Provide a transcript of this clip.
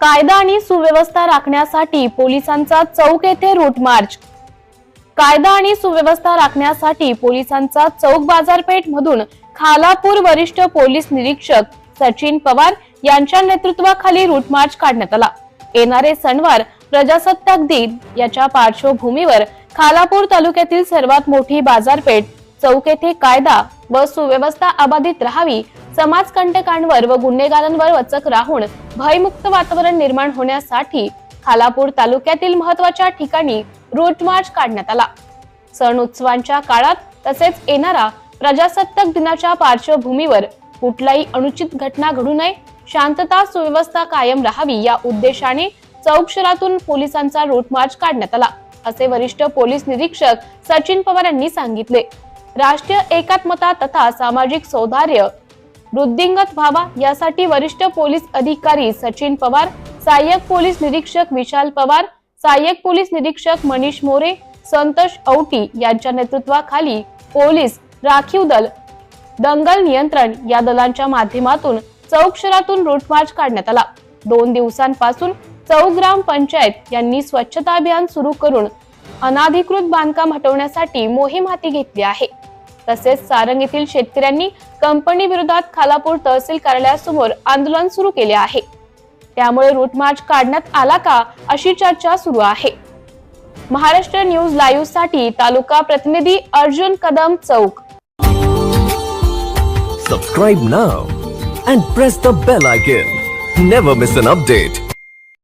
कायदा आणि सुव्यवस्था राखण्यासाठी पोलिसांचा चौक येथे रूट मार्च कायदा आणि सुव्यवस्था राखण्यासाठी पोलिसांचा चौक बाजारपेठ मधून खालापूर वरिष्ठ पोलीस निरीक्षक सचिन पवार यांच्या नेतृत्वाखाली रूट मार्च काढण्यात आला. येणारे सणवार प्रजासत्ताक दिन याच्या पार्श्वभूमीवर खालापूर तालुक्यातील सर्वात मोठी बाजारपेठ चौक येथे कायदा व सुव्यवस्था अबाधित राहावी समाजकंटकांवर व गुन्हेगारांवर वचक राहून भयमुक्त वातावरण निर्माण होण्यासाठी खालापूर तालुक्यातील महत्त्वाच्या ठिकाणी रूट मार्च काढण्यात आला. सण उत्सवांच्या काळात तसेच येणारा प्रजासत्ताक दिनाच्या पार्श्वभूमीवर कुठलाही अनुचित घटना घडू नये शांतता सुव्यवस्था कायम राहावी या उद्देशाने चौक शहरातून पोलिसांचा रूट मार्च काढण्यात आला असे वरिष्ठ पोलीस निरीक्षक सचिन पवार यांनी सांगितले. राष्ट्रीय एकात्मता तथा सामाजिक सौधार्य वृद्धिंगत व्हावा यासाठी वरिष्ठ पोलीस अधिकारी सचिन पवार सहाय्यक पोलीस निरीक्षक विशाल पवार सहाय्यक पोलीस निरीक्षक मनीष मोरे संतोष औटी यांच्या नेतृत्वाखाली पोलीस राखीव दल दंगल नियंत्रण या दलांच्या माध्यमातून चौक शहरातून रूट मार्च काढण्यात आला. दोन दिवसांपासून चौक ग्राम पंचायत यांनी स्वच्छता अभियान सुरू करून अनाधिकृत बांधकाम हटवण्यासाठी मोहीम हाती घेतली आहे. तसेच सारंग येथील शेतकऱ्यांनी कंपनी विरोधात खालापूर तहसील कार्यालयासमोर आंदोलन सुरू केले आहे. त्यामुळे रूट मार्च काढण्यात आला का अशी चर्चा सुरू आहे. महाराष्ट्र न्यूज लाईव्हसाठी तालुका प्रतिनिधी अर्जुन कदम चौक. Subscribe now and press the bell icon never miss an update